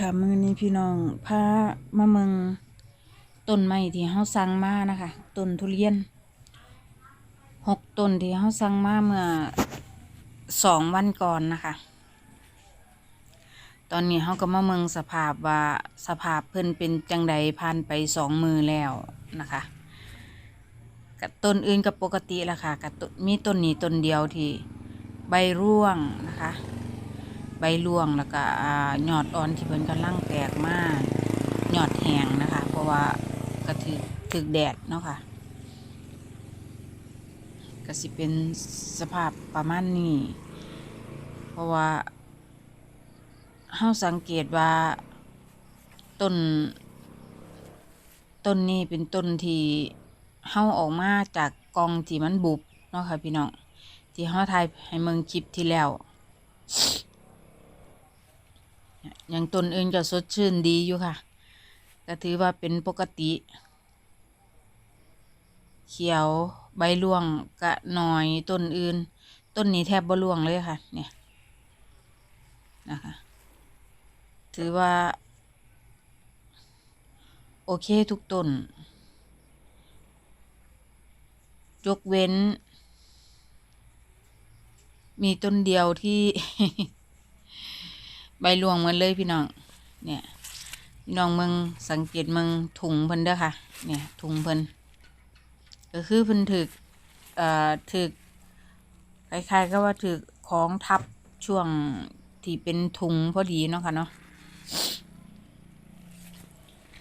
ค่ะมื้อนี้พี่น้องพามาเมืองต้นไม้ที่เฮาสั่งมานะคะต้นทุเรียนหกต้นที่เฮาสั่งมาเมื่อสองวันก่อนนะคะ ตอนนี้เฮาก็มาเมืองสภาพว่าสภาพเพิ่นเป็นจังใดผ่านไปสองมือแล้วนะคะกับต้นอื่นกับปกติละค่ะกับต้นมีต้นนี้ต้นเดียวที่ใบร่วงนะคะ ใบร่วงแล้วก็อ่ายอดอ่อนที่เพิ่นกำลังแตกมากยอดแห้งนะคะ เพราะว่าก็ถือถึกแดดเนาะค่ะก็สิเป็นสภาพประมาณนี้ เพราะว่าเฮาสังเกตว่าต้นต้นนี้เป็นต้นที่เฮาออกมาจากกองที่มันบุบเนาะค่ะพี่น้องที่เฮาถ่ายให้เมืองคลิปที่แล้ว อย่างต้นอื่นก็สดชื่นดีอยู่ค่ะ ก็ถือว่าเป็นปกติ เขียวใบร่วงกะหน่อยต้นอื่น ต้นนี้แทบบ่ร่วงเลยค่ะ เนี่ยนะคะ ถือว่า โอเคทุกต้น ยกเว้น มีต้นเดียวที่ ใบรวงเหมือนเลยพี่น้อง เนี่ย พี่น้องเมืองสังเกตเมืองถุงเพิ่นเด้อค่ะ เนี่ยถุงเพิ่นก็คือเพิ่นถึกเอ่อถึกคล้ายๆก็ว่าถึกของทับช่วงที่เป็นถุงพอดีเนาะค่ะเนาะ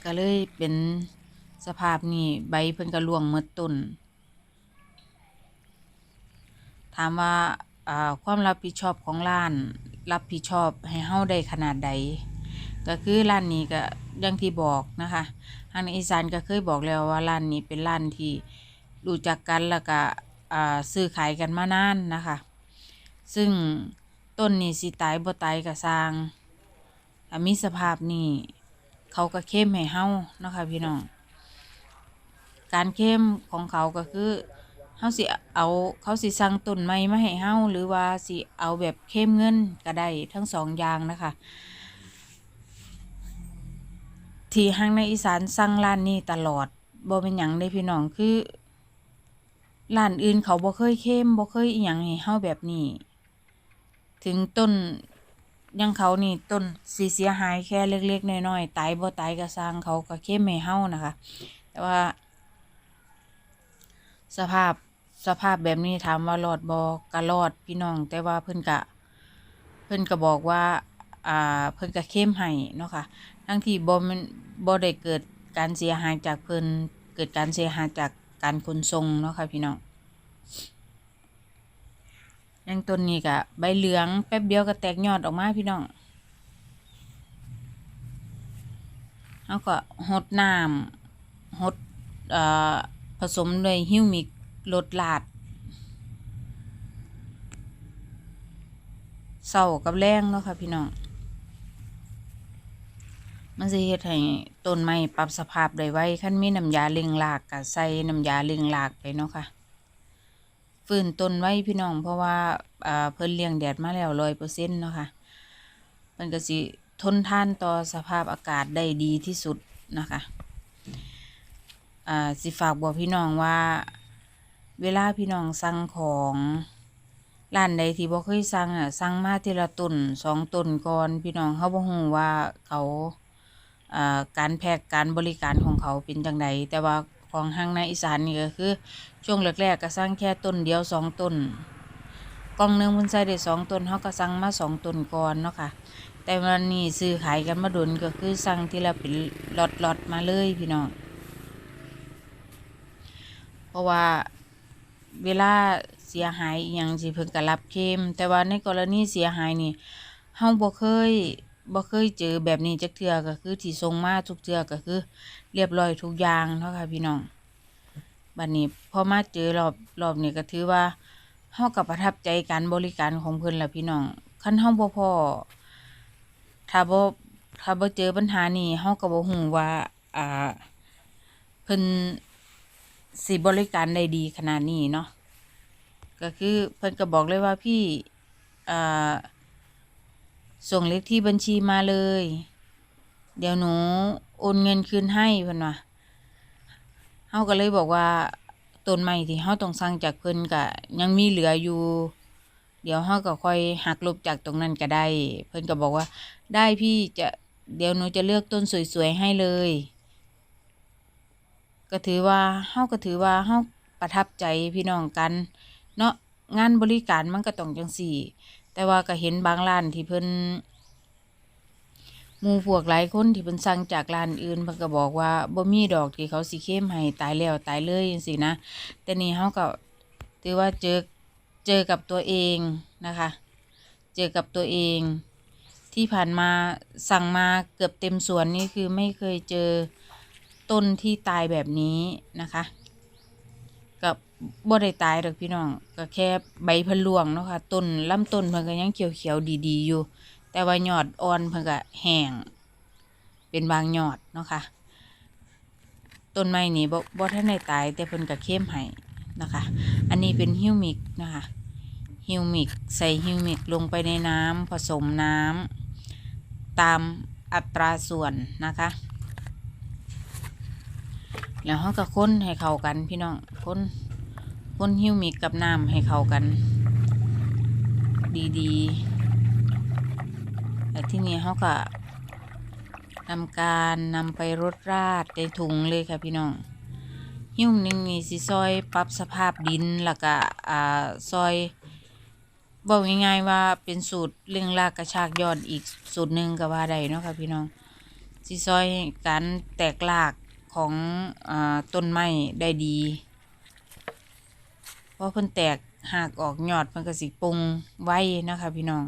ก็เลยเป็นสภาพนี้ใบเพิ่นก็ร่วงหมดต้น ถามว่าอ่าความรับผิดชอบของร้าน รับผิดชอบให้เฮาได้ขนาดใด ก็คือร้านนี้ก็อย่างที่บอกนะคะทางในอีสานก็เคยบอกแล้วว่าร้านนี้เป็นร้านที่รู้จักกันแล้วก็ซื้อขายกันมานานนะคะ ซึ่งต้นนี้สิตายบ่ตายก็สร้างถ้ามีสภาพนี้เขาก็เข้มให้เฮานะคะพี่น้อง การเข้มของเขาก็คือ เฮาสิเอาเขาสิสั่งต้นไม้มาให้เฮาหรือว่าสิเอาแบบเข้มเงินก็ได้ทั้งสองอย่างนะคะที่ห้างในอีสานสั่งร้านนี้ตลอดบ่เป็นหยังได้พี่น้องคือร้านอื่นเขาบ่เคยเข้มบ่เคยอีหยังให้เฮาแบบนี้ ถึงต้นยังเขานี่ต้นสิเสียหายแค่เล็กๆน้อยๆตายบ่ตายก็สร้างเขาก็เข้มให้เฮานะคะ แต่ว่า สภาพสภาพแบบนี้ถามว่ารอดบอก็รอดพี่น้อง แต่ว่าเพิ่นกะ เพิ่นก็บอกว่า อ่า เพิ่นก็เข้มให้เนาะค่ะทั้งที่บ่มันบ่ได้เกิดการเสียหายจากเพิ่นเกิดการเสียหายจากการขนส่งเนาะค่ะพี่น้องอยังต้นนี้ก็ใบเหลืองแป๊บเดียวก็แตกยอดออกมาพี่น้องเฮาก็หดน้ำหดอ่อ ผสมด้วยฮิวมิกลดลาดเศร้ากับแรงเนาะค่ะพี่น้อง มันสิเฮ็ดให้ต้นไม้ปรับสภาพได้ไวคันมีน้ำยาเล็งรากก็ใส่น้ำยาเล็งรากไปเนาะค่ะฟื้นต้นไว้พี่น้องเพราะว่าเพิ่นเลี้ยงแดดมาแล้ว100%เนาะค่ะมันก็สิทนทานต่อสภาพอากาศได้ดีที่สุดนะคะ อ่าสิฝากบอกพี่น้องว่า เวลาพี่น้องสั่งของร้านใดที่บ่เคยสั่งอะสั่งมาทีละต้นสองต้นก่อนพี่น้องเขาบ่ฮู้ว่าเขาอ่าการแพ็กการบริการของเขาเป็นจังใดแต่ว่าของทางในอีสานนี่ก็คือ ช่วงแรกๆก็สั่งแค่ต้นเดียวสองต้นกล่องหนึงมันใส่ได้สองต้นเขาก็สั่งมาสองต้นก่อนเนาะค่ะ แต่วันนี้ซื้อขายกันมาโดนก็คือสั่งทีละเป็นล็อตๆมาเลยพี่น้อง ราะว่าเวลาเสียหายอหยังสิเพิ่นก็รับเคลมแต่ว่าในกรณีเสียหายนี่เฮาบ่เคยบ่เคยเจอแบบนี้จักเทื่อก็คือที่ส่งมาทุกเทื่อก็คือ เรียบร้อยทุกอย่างเนาะค่ะพี่น้องบัดนี้พอมาเจอรอบรอบนี้ก็ถือว่าเฮาก็ประทับใจการบริการของเพิ่นล่ะพี่น้องคันเฮาบ่พอถ้าบ่ถ้าบ่เจอปัญหานี้เฮาก็บ่ฮู้ว่า อ่าเพิ่น สิบริการได้ดีขนาดนี้เนาะก็คือเพิ่นก็บอกเลยว่าพี่ส่งเลขที่บัญชีมาเลย เดี๋ยวหนูโอนเงินคืนให้เพิ่นว่าเฮาก็เลยบอกว่าต้นไม้ที่เฮาต้องสั่งจากเพิ่นก็ยังมีเหลืออยู่ เดี๋ยวเฮาก็ค่อยหักลบจากตรงนั้นก็ได้ เพิ่นก็บอกว่า ได้พี่จะเดี๋ยวหนูจะเลือกต้นสวยๆให้เลย ก็ถือว่าเฮาก็ถือว่าเฮาประทับใจพี่น้องกัน เนาะงานบริการมันก็ต้องจังซี่ แต่ว่าก็เห็นบางร้านที่เพิ่นมูพวกหลายคนที่เพิ่นสั่งจากร้านอื่นเพิ่นก็บอกว่าบ่มีดอกที่เขาสิเข้มให้ตายแล้วตายเลยจังซี่นะ แต่นี่เฮาก็ถือว่าเจอเจอกับตัวเองนะคะ เจอกับตัวเอง ที่ผ่านมาสั่งมาเกือบเต็มสวนนี่คือไม่เคยเจอ ต้นที่ตายแบบนี้นะคะกับบ่ได้ตายดอกพี่น้องก็แค่ใบพิ่นร่วงเนาะค่ะต้นลำต้นเพิ่นก็ยังเขียวๆดีๆอยู่ แต่ว่ายอดอ่อนเพิ่นก็แห้งเป็นบางยอดเนาะค่ะต้นไม้นี่บ่บ่ทันได้ตาย แต่เพิ่นก็เข้มให้นะคะ อันนี้เป็นฮิวมิกนะคะฮิวมิกใส่ฮิวมิกลงไปในน้ำผสมน้ำตามอัตราส่วนนะคะ แล้วเราก็ค้นให้เข้ากัน พี่น้องค้นค้นฮิวมิกกับน้ำให้เข้ากัน ดีๆแล้วที่นี้เขาก็นำการนำไปรดราดในถุงเลยค่ะพี่น้องหิ้วหนึ่งนี่สิซอยปรับสภาพดินแล้วก็อ่าซอยบอกง่ายๆว่าเป็นสูตรเร่งรากกระชากยอดอีกสูตรหนึ่งก็ว่าได้เนาะค่ะพี่น้องสิซอยการแตกราก ของอต้นไม้ได้ดีเพราะเพิ่นแตกหากออกยอดมันก็สิปรุงไว้นะคะพี่น้อง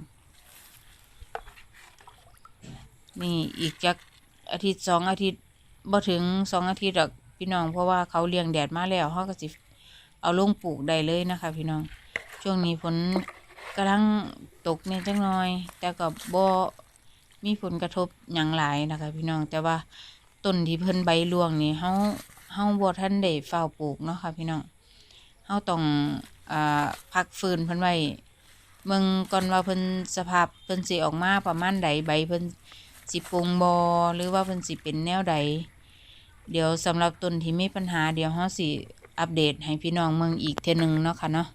นี่อีกจักอาทิตย์สองอาทิตย์บ่ถึงสองอาทิตย์หรอกพี่น้อง เพราะว่าเขาเลี้ยงแดดมาแล้วเขาก็สิเอาลงปลูกได้เลยนะคะ พี่น้อง ช่วงนี้ฝนกำลังตกเนี่ยจังน้อย แต่ก็บ่มีผลกระทบอย่างหลายนะคะ พี่น้องแต่ว่า ต้นที่เพิ่นใบร่วงนี่เฮาเฮาบ่ทันได้เฝ้าปลูกเนาะค่ะพี่น้องเฮาต้องอ่าพักฟื้นเพิ่นไว้เมืองก่อนว่าเพิ่นสภาพเพิ่นสิออกมาประมาณใดใบเพิ่นสิปรุงบอหรือว่าเพิ่นสิเป็นแนวใดเดี๋ยวสำหรับต้นที่มีปัญหาเดี๋ยวเฮาสิอัปเดตให้พี่น้องเมืองอีกเทื่อนึงเนาะค่ะเนาะ